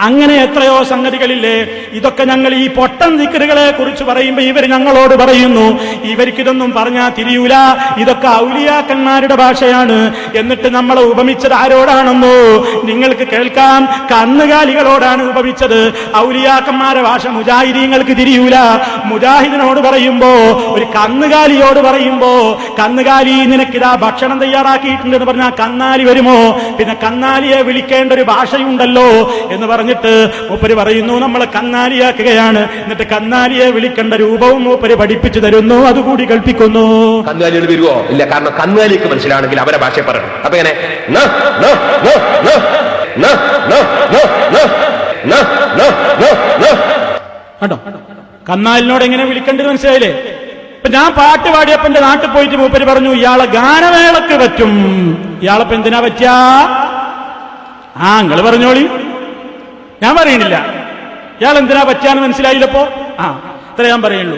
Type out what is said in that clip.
അങ്ങനെ എത്രയോ സംഗതികളില്ലേ? ഇതൊക്കെ ഞങ്ങൾ ഈ പൊട്ടൻ ദിക്കറുകളെ കുറിച്ച് പറയുമ്പോൾ ഇവർ ഞങ്ങളോട് പറയുന്നു. ഇവർക്കിതൊന്നും പറഞ്ഞാൽ തിരിയൂല. ഇതൊക്കെ ഔലിയാക്കന്മാരുടെ ഭാഷയാണ്. എന്നിട്ട് നമ്മളെ ഉപമിച്ചത് ആരോടാണെന്നോ? നിങ്ങൾക്ക് കേൾക്കാം. കന്നുകാലികളോടാണ് ഉപമിച്ചത്. ഔലിയാക്കന്മാരെ ഭാഷ മുജാഹിദീങ്ങൾക്ക് തിരിയൂല. മുജാഹിദിനോട് പറയുമ്പോ ഒരു കന്നുകാലിയോട് പറയുമ്പോ കന്നുകാലി നിനക്കിതാ ഭക്ഷണം തയ്യാറാക്കിയിട്ടുണ്ട് എന്ന് പറഞ്ഞാൽ കന്നാലി വരുമോ? പിന്നെ കന്നാലിയെ വിളിക്കേണ്ട ഒരു ഭാഷയുണ്ടല്ലോ എന്ന് പറഞ്ഞിട്ട് മൂപ്പര് പറയുന്നു നമ്മൾ കന്നാലിയാക്കുകയാണ്. എന്നിട്ട് കന്നാലിയെ വിളിക്കേണ്ട രൂപവും മൂപ്പര് പഠിപ്പിച്ചു തരുന്നു. അതുകൂടി കൽപ്പിക്കുന്നു കന്നുകാലികൾ വരുമോ ഇല്ല കാരണം കന്നുകാലിക്ക് മനസ്സിലാണെങ്കിൽ അവരെ ഭാഷ പറയണം. അപ്പൊ എങ്ങനെ കേട്ടോ കന്നാലിനോട് എങ്ങനെ വിളിക്കേണ്ടത് മനസ്സിലായില്ലേ? ഞാൻ പാട്ട് പാടിയപ്പോ എന്റെ നാട്ടിൽ പോയിട്ട് മൂപ്പര് പറഞ്ഞു ഇയാളെ ഗാനമേളക്ക് പറ്റും. ഇയാളെപ്പോ എന്തിനാ പറ്റിയ ആ നിങ്ങൾ പറഞ്ഞോളി. ഞാൻ പറയണില്ല. ഇയാൾ എന്തിനാ പറ്റാന്ന് മനസ്സിലായില്ലപ്പോ? ആ ഇത്ര ഞാൻ പറയുള്ളൂ.